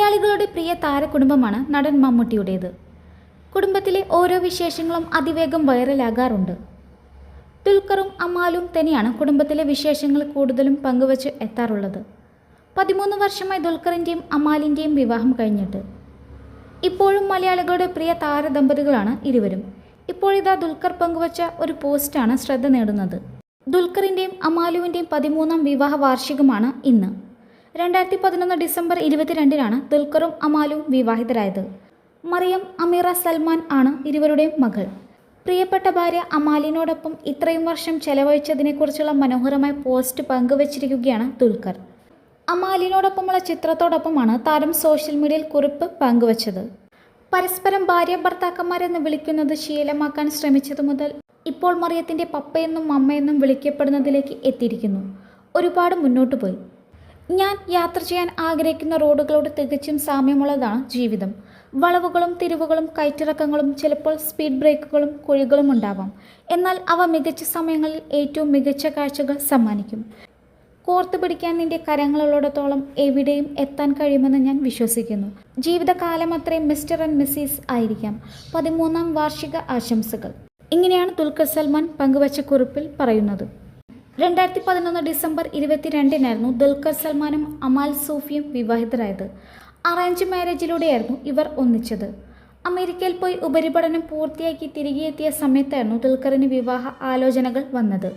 മലയാളികളുടെ പ്രിയ താരകുടുംബമാണ് നടൻ മമ്മൂട്ടിയുടേത്. കുടുംബത്തിലെ ഓരോ വിശേഷങ്ങളും അതിവേഗം വൈറലാകാറുണ്ട്. ദുൽഖറും അമാലും തന്നെയാണ് കുടുംബത്തിലെ വിശേഷങ്ങൾ കൂടുതലും പങ്കുവച്ച് എത്താറുള്ളത്. പതിമൂന്ന് വർഷമായി ദുൽഖറിന്റെയും അമാലിന്റെയും വിവാഹം കഴിഞ്ഞിട്ട്. ഇപ്പോഴും മലയാളികളുടെ പ്രിയ താരദമ്പതികളാണ് ഇരുവരും. ഇപ്പോഴിതാ ദുൽഖർ പങ്കുവച്ച ഒരു പോസ്റ്റാണ് ശ്രദ്ധ നേടുന്നത്. ദുൽഖറിന്റെയും അമാലുവിന്റെയും പതിമൂന്നാം വിവാഹ വാർഷികമാണ് ഇന്ന്. രണ്ടായിരത്തി പതിനൊന്ന് ഡിസംബർ ഇരുപത്തിരണ്ടിനാണ് ദുൽഖറും അമാലും വിവാഹിതരായത്. മറിയം അമീറ സൽമാൻ ആണ് ഇരുവരുടെയും മകൾ. പ്രിയപ്പെട്ട ഭാര്യ അമാലിനോടൊപ്പം ഇത്രയും വർഷം ചെലവഴിച്ചതിനെക്കുറിച്ചുള്ള മനോഹരമായ പോസ്റ്റ് പങ്കുവച്ചിരിക്കുകയാണ് ദുൽഖർ. അമാലിനോടൊപ്പമുള്ള ചിത്രത്തോടൊപ്പമാണ് താരം സോഷ്യൽ മീഡിയയിൽ കുറിപ്പ് പങ്കുവച്ചത്. പരസ്പരം ഭാര്യ ഭർത്താക്കന്മാരെന്ന് വിളിക്കുന്നത് ശീലമാക്കാൻ ശ്രമിച്ചതു മുതൽ ഇപ്പോൾ മറിയത്തിന്റെ പപ്പയെന്നും അമ്മയെന്നും വിളിക്കപ്പെടുന്നതിലേക്ക് എത്തിയിരിക്കുന്നു. ഒരുപാട് മുന്നോട്ട് പോയി ഞാൻ യാത്ര ചെയ്യാൻ ആഗ്രഹിക്കുന്ന റോഡുകളോട് തികച്ചും സാമ്യമുള്ളതാണ് ജീവിതം. വളവുകളും തിരിവുകളും കയറ്റിറക്കങ്ങളും ചിലപ്പോൾ സ്പീഡ് ബ്രേക്കുകളും കുഴികളും ഉണ്ടാവാം. എന്നാൽ അവ മികച്ച സമയങ്ങളിൽ ഏറ്റവും മികച്ച കാഴ്ചകൾ സമ്മാനിക്കും. കോർത്തു പിടിക്കാൻ നിന്റെ കരങ്ങളുള്ളിടത്തോളം എവിടെയും എത്താൻ കഴിയുമെന്ന് ഞാൻ വിശ്വസിക്കുന്നു. ജീവിതകാലം അത്രയും മിസ്റ്റർ ആൻഡ് മിസ്സിസ് ആയിരിക്കാം. പതിമൂന്നാം വാർഷിക ആശംസകൾ. ഇങ്ങനെയാണ് ദുൽഖർ സൽമാൻ പങ്കുവച്ച കുറിപ്പിൽ പറയുന്നത്. രണ്ടായിരത്തി പതിനൊന്ന് ഡിസംബർ ഇരുപത്തിരണ്ടിനായിരുന്നു ദുൽഖർ സൽമാനും അമാൽ സൂഫിയും വിവാഹിതരായത്. അറേഞ്ച് മാരേജിലൂടെയായിരുന്നു ഇവർ ഒന്നിച്ചത്. അമേരിക്കയിൽ പോയി ഉപരിപഠനം പൂർത്തിയാക്കി തിരികെ എത്തിയ സമയത്തായിരുന്നു ദുൽഖറിന് വിവാഹ ആലോചനകൾ വന്നത്.